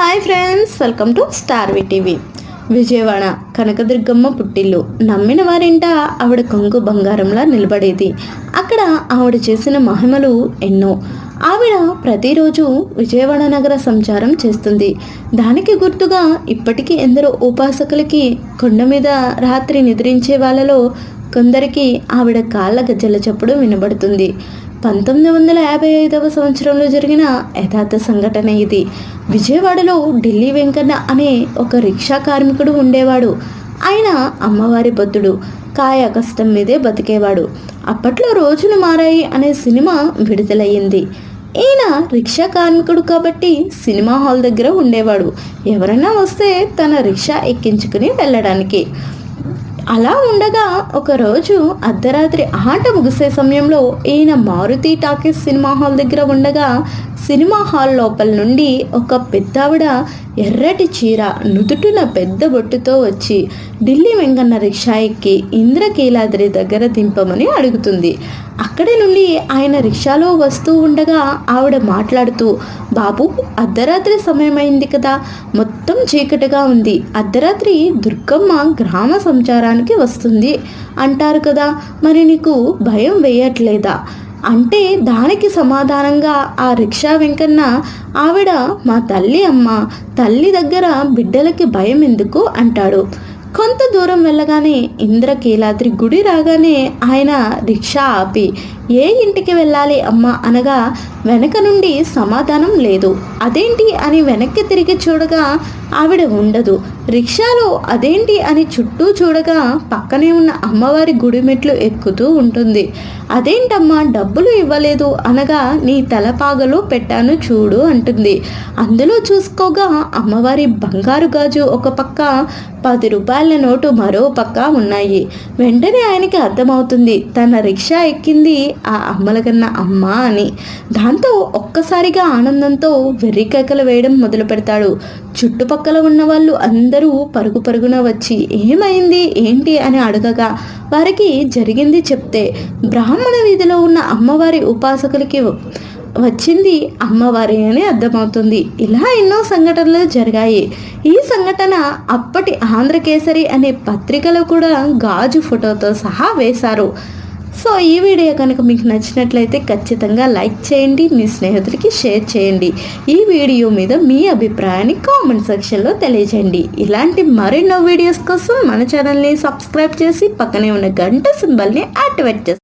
Hi friends welcome to star TV. Vijayawada Kanakadurgamma పుట్టిల్లు. నమ్మిన వారింట ఆవిడ కొంగు బంగారంలా నిలబడేది. అక్కడ ఆవిడ చేసిన మహిమలు ఎన్నో. ఆవిడ ప్రతిరోజు విజయవాడ నగర సంచారం చేస్తుంది. దానికి గుర్తుగా ఇప్పటికీ ఎందరో ఉపాసకులకి కొండ మీద రాత్రి నిద్రించే వాళ్ళలో కొందరికి ఆవిడ కాళ్ళ గజ్జల చప్పుడు వినబడుతుంది. పంతొమ్మిది వందల యాభై ఐదవ సంవత్సరంలో జరిగిన యథార్థ సంఘటన ఇది. విజయవాడలో ఢిల్లీ వెంకన్న అనే ఒక రిక్షా కార్మికుడు ఉండేవాడు. ఆయన అమ్మవారి బొద్దుడు కాయ కష్టం మీదే బతికేవాడు. అప్పట్లో రోజులు మారాయి అనే సినిమా విడుదలయ్యింది. ఈయన రిక్షా కార్మికుడు కాబట్టి సినిమా హాల్ దగ్గర ఉండేవాడు. ఎవరైనా వస్తే తన రిక్షా ఎక్కించుకుని వెళ్ళడానికి. అలా ఉండగా ఒకరోజు అర్ధరాత్రి ఆట ముగిసే సమయంలో ఈయన మారుతి టాకీస్ సినిమా హాల్ దగ్గర ఉండగా సినిమా హాల్ లోపల నుండి ఒక పెద్దావిడ ఎర్రటి చీర నుదుటున పెద్ద బొట్టుతో వచ్చి ఢిల్లీ వెంకన్న రిక్షా ఎక్కి ఇంద్రకీలాద్రి దగ్గర దింపమని అడుగుతుంది. అక్కడి నుండి ఆయన రిక్షాలో వస్తూ ఉండగా ఆవిడ మాట్లాడుతూ బాబు అర్ధరాత్రి సమయమైంది కదా. మొత్తం చీకటిగా ఉంది. అర్ధరాత్రి దుర్గమ్మ గ్రామ సంచారానికి వస్తుంది అంటారు కదా. మరి నీకు భయం వేయట్లేదా? అంటే దానికి సమాధానంగా ఆ రిక్షా వెంకన్న ఆవిడ మా తల్లి అమ్మ తల్లి దగ్గర బిడ్డలకి భయం ఎందుకు? అంటాడు. కొంత దూరం వెళ్ళగానే ఇంద్రకీలాద్రి గుడి రాగానే ఆయన రిక్షా ఆపి ఏ ఇంటికి వెళ్ళాలి అమ్మా అనగా వెనక నుండి సమాధానం లేదు. అదేంటి అని వెనక్కి తిరిగి చూడగా ఆవిడ ఉండదు. రిక్షాలో అదేంటి అని చుట్టూ చూడగా పక్కనే ఉన్న అమ్మవారి గుడి మెట్లు ఎక్కుతూ ఉంటుంది. అదేంటమ్మా డబ్బులు ఇవ్వలేదు అనగా నీ తలపాగలో పెట్టాను చూడు అంటుంది. అందులో చూసుకోగా అమ్మవారి బంగారు గాజు ఒక పక్క పది రూపాయల నోటు మరో పక్క ఉన్నాయి. వెంటనే ఆయనకి అర్థమవుతుంది. తన రిక్షా ఎక్కింది ఆ అమ్మల కన్నా అమ్మ అని దాంతో ఒక్కసారిగా ఆనందంతో వెర్రికేకలు వేయడం మొదలు పెడతాడు. చుట్టుపక్కల ఉన్న వాళ్ళు అందరూ పరుగు పరుగున వచ్చి ఏమైంది? ఏంటి? అని అడగగా వారికి జరిగింది చెప్తే. బ్రాహ్మణ వీధిలో ఉన్న అమ్మవారి ఉపాసకులకి వచ్చింది అమ్మవారి అని అర్థమవుతుంది. ఇలా ఎన్నో సంఘటనలు జరిగాయి. ఈ సంఘటన అప్పటి ఆంధ్రకేసరి అనే పత్రికలో కూడా గాజు ఫోటోతో సహా వేశారు. సో ఈ వీడియో కనుక మీకు నచ్చినట్లయితే ఖచ్చితంగా లైక్ చేయండి మీ స్నేహితులకి షేర్ చేయండి. ఈ వీడియో మీద మీ అభిప్రాయాన్ని కామెంట్ సెక్షన్లో తెలియజేయండి. ఇలాంటి మరెన్నో వీడియోస్ కోసం మన ఛానల్ని సబ్స్క్రైబ్ చేసి పక్కనే ఉన్న గంట సింబల్ని యాక్టివేట్ చేసి